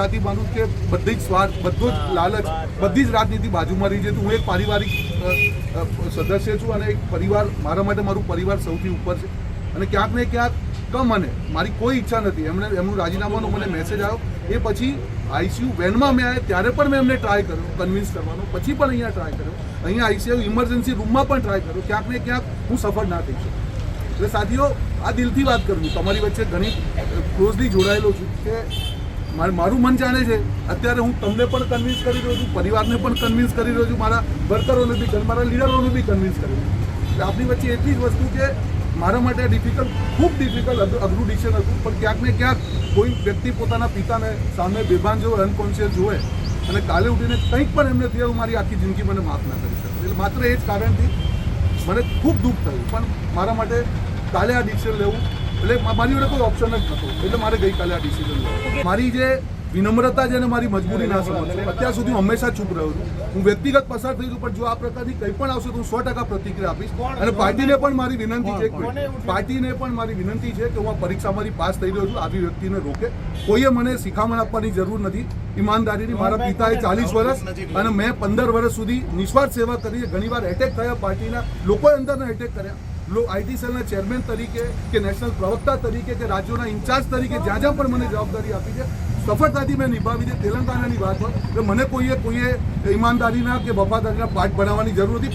જાતિ માનું કે બધી જ સ્વાર્થ, બધો જ લાલચ, બધી જ રાજનીતિ બાજુમાં રહી છે. હું એક પારિવારિક સદસ્ય છું અને એક પરિવાર, મારા માટે મારું પરિવાર સૌથી ઉપર છે. અને ક્યાંક ને ક્યાંક કમ મને મારી કોઈ ઈચ્છા નથી. એમણે, એમનું રાજીનામાનો મને મેસેજ આવ્યો એ પછી આઈસીયુ વેનમાં મેં આવ્યા ત્યારે પણ મેં એમને ટ્રાય કર્યો કન્વિન્સ કરવાનો. પછી પણ અહીંયા ટ્રાય કર્યો. અહીંયા આઈસીયુ ઇમરજન્સી રૂમમાં પણ ટ્રાય કર્યો. ક્યાંક ને ક્યાંક હું સફળ ના થઈ શકું. એટલે સાથીઓ, આ દિલથી વાત કરું તમારી વચ્ચે ઘણી ક્લોઝલી જોડાયેલો છું કે માર- મારું મન જાણે છે. અત્યારે હું તમને પણ કન્વિન્સ કરી રહ્યો છું, પરિવારને પણ કન્વિન્સ કરી રહ્યો છું, મારા વર્કરોને બી મારા લીડરોને બી કન્વિન્સ કરી રહ્યો છું. એટલે આપણી વચ્ચે એટલી જ વસ્તુ કે મારા માટે ડિફિકલ્ટ ખૂબ ડિફિકલ્ટ અઘરું ડિસિઝન હતું, પણ ક્યાંક ને ક્યાંક કોઈ વ્યક્તિ પોતાના પિતાને સામે બેભાન જોવે અનકોન્શિયસ જોવે. અને કાલે ઉઠીને કંઈક પણ એમને થયું મારી આખી જિંદગી મને માફ ના કરી શકે. એટલે માત્ર એ જ કારણથી મને ખૂબ દુઃખ થયું. પણ મારા માટે કાલે આ ડિસિઝન લેવું એટલે મારી જોડે કોઈ ઓપ્શન જ નહોતો. એટલે મારે ગઈકાલે આ ડિસિઝન મારી જે વિનમ્રતા છે અને મારી મજબૂરી ના સમજ અત્યાર સુધી હું હંમેશા ચૂપ રહ્યો છું. હું વ્યક્તિગત પસાર થઈ છું પણ જો આ પ્રકારની કંઈ પણ આવશે તો હું સો ટકા પ્રતિક્રિયા આપીશ. અને પાર્ટીને પણ મારી વિનંતી છે પાર્ટીને પણ મારી વિનંતી છે કે હું આ પરીક્ષામાંથી પાસ થઈ રહ્યો છું. આવી વ્યક્તિને રોકે. કોઈએ મને શિખામણ આપવાની જરૂર નથી. ઈમાનદારીની મારા પિતાએ ચાલીસ વર્ષ અને મેં પંદર વર્ષ સુધી નિસ્વાર્થ સેવા કરી ઘણીવાર એટેક થયા પાર્ટીના. લોકોએ અંદરના એટેક કર્યા. આઈટી સેલના ચેરમેન તરીકે કે નેશનલ પ્રવક્તા તરીકે કે રાજ્યોના ઇન્ચાર્જ તરીકે જ્યાં જ્યાં પણ મને જવાબદારી આપી છે સફળતાથી મેં નિભાવી છે તેલંગાણાની વાત હોય મને કોઈએ કોઈએ ઈમાનદારીના કે વફાદારીના પાઠ બનાવવાની જરૂર નથી